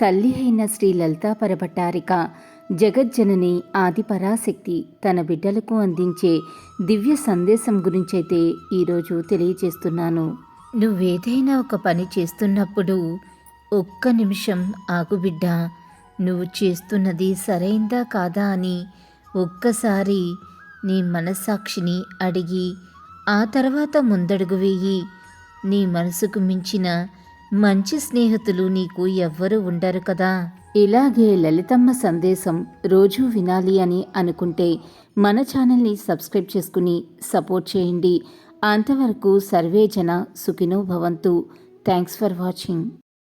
తల్లి అయిన శ్రీ లలితా పరభట్టారిక. జగజ్జనని ఆది పరాశక్తి తన బిడ్డలకు అందించే దివ్య సందేశం గురించైతే ఈరోజు తెలియజేస్తున్నాను. నువ్వేదైనా ఒక పని చేస్తున్నప్పుడు ఒక్క నిమిషం ఆగుబిడ్డ నువ్వు చేస్తున్నది సరైందా కాదా అని ఒక్కసారి నీ మనస్సాక్షిని అడిగి ఆ తర్వాత ముందడుగు వేయి. నీ మనసుకు మించిన మంచి స్నేహితులు నీకు ఎవ్వరూ ఉండరు కదా. ఇలాగే లలితమ్మ సందేశం రోజూ వినాలి అని అనుకుంటే మన ఛానల్ని సబ్స్క్రైబ్ చేసుకుని సపోర్ట్ చేయండి. అంతవరకు సర్వే జన సుఖినో భవంతు. Thanks for watching.